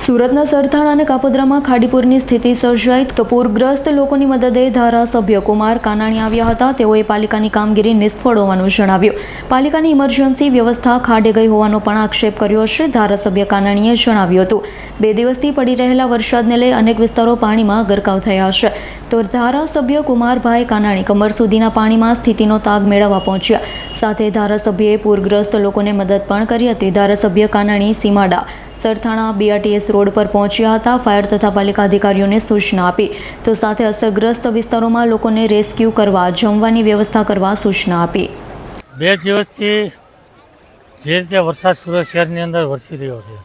સુરતના સરથાણા અને કાપોદ્રામાં ખાડીપુરની સ્થિતિ સર્જાઈ તો પૂરગ્રસ્ત લોકોની મદદે ધારાસભ્ય કુમાર કાનાણી આવ્યા હતા. તેઓએ પાલિકાની કામગીરી નિષ્ફળ હોવાનું જણાવ્યું. પાલિકાની ઇમરજન્સી વ્યવસ્થા ખાડે ગઈ હોવાનો પણ આક્ષેપ કર્યો છે, ધારાસભ્ય કાનાણીએ જણાવ્યું હતું. બે દિવસથી પડી રહેલા વરસાદને લઈ અનેક વિસ્તારો પાણીમાં ગરકાવ થયા છે. તો ધારાસભ્ય કુમારભાઈ કાનાણી કમર સુધીના પાણીમાં સ્થિતિનો તાગ મેળવવા પહોંચ્યા. સાથે ધારાસભ્યએ પૂરગ્રસ્ત લોકોને મદદ પણ કરી હતી. ધારાસભ્ય કાનાણી સીમાડા સરથાણા બીઆરટીએસ રોડ પર પહોંચ્યા હતા. ફાયર તથા પાલિકા અધિકારીઓને સૂચના આપી. તો સાથે અસરગ્રસ્ત વિસ્તારોમાં લોકોને રેસ્ક્યુ કરવા, જમવાની વ્યવસ્થા કરવા સૂચના આપી. બે દિવસથી જે રીતે વરસાદ સુરત શહેરની અંદર વરસી રહ્યો છે.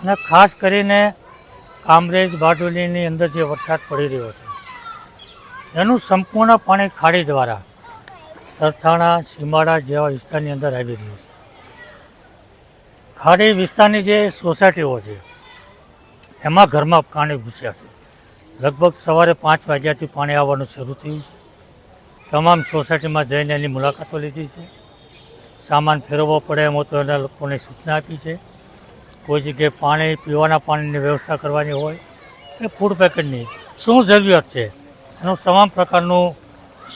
અને ખાસ કરીને કામરેજ, બારડોલીની અંદર જે વરસાદ પડી રહ્યો છે. એનું સંપૂર્ણ પાણી ખાડી દ્વારા સરથાણા, સીમાડા જેવા વિસ્તારની અંદર આવી રહ્યું છે. ખાડી વિસ્તારની જે સોસાયટીઓ છે, એમાં ઘરમાં પાણી ઘૂસ્યા છે. લગભગ સવારે પાંચ વાગ્યાથી પાણી આવવાનું શરૂ થયું છે. તમામ સોસાયટીમાં જઈને એની મુલાકાતો લીધી છે. સામાન ફેરવવો પડે એમ તો એના લોકોને સૂચના આપી છે. કોઈ જગ્યાએ પાણી, પીવાના પાણીની વ્યવસ્થા કરવાની હોય કે ફૂડ પેકેટની શું જરૂરિયાત છે? એનું તમામ પ્રકારનું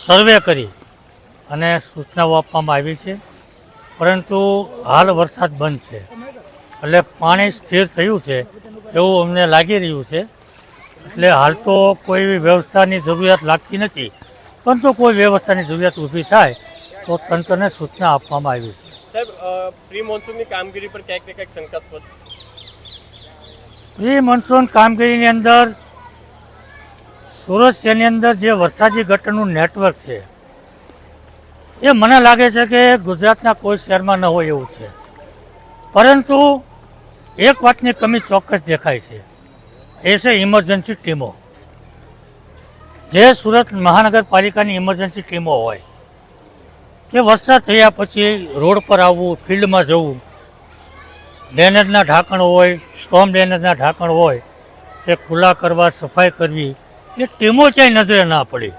સર્વે કરી અને સૂચનાઓ આપવામાં આવી છે. પરંતુ હાલ વરસાદ બંધ છે. એટલે પાણી સ્થિર થયું છે એવું અમને લાગી રહ્યું છે. એટલે હાલ તો કોઈ એવી વ્યવસ્થાની જરૂરિયાત લાગતી નથી. પરંતુ કોઈ વ્યવસ્થાની જરૂરિયાત ઊભી થાય તો તંત્રને સૂચના આપવામાં આવી છે. સાહેબ પ્રી મોન્સૂનની કામગીરી પર ક્યાંક ને ક્યાંક શંકાસ્પદ. પ્રી મોન્સૂન કામગીરીની અંદર સુરત શહેરની અંદર જે વરસાદી ગટરનું નેટવર્ક છે એ મને લાગે છે કે ગુજરાતના કોઈ શહેરમાં ન હોય એવું છે. પરંતુ એક વાતની કમી ચોક્કસ દેખાય છે. એ છે ઇમરજન્સી ટીમો. જે સુરત મહાનગરપાલિકાની ઇમરજન્સી ટીમો હોય, કે વરસાદ થયા પછી રોડ પર આવવું, ફિલ્ડમાં જવું, ડ્રેનેજના ઢાંકણ હોય, સ્ટોમ ડ્રેનેજના ઢાંકણ હોય, તે ખુલ્લા કરવા, સફાઈ કરવી, એ ટીમો ક્યાંય નજરે ના પડી.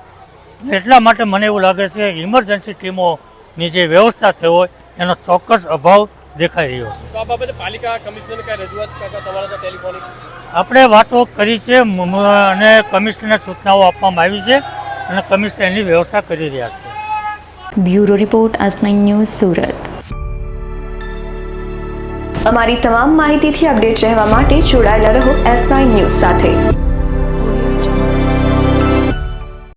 એટલા માટે મને એવું લાગે છે કે ઇમરજન્સી ટીમોની જે વ્યવસ્થા થઈ હોય એનો ચોક્કસ અભાવ દેખાઈ રહ્યો છે. આ બાબતે પાલિકા કમિશનરને કઈ રજૂઆત તમારા ટેલિફોનિક? આપણે વાતો કરી છે અને કમિશનરને સૂચનાઓ આપવામાં આવી છે અને કમિશનર એની વ્યવસ્થા કરી રહ્યા છે. બ્યુરો રિપોર્ટ આસ નાઇન ન્યૂઝ સુરત. અમારી તમામ માહિતીથી અપડેટ રહેવા માટે જોડાયેલા રહો એસ નાઇન ન્યૂઝ સાથે.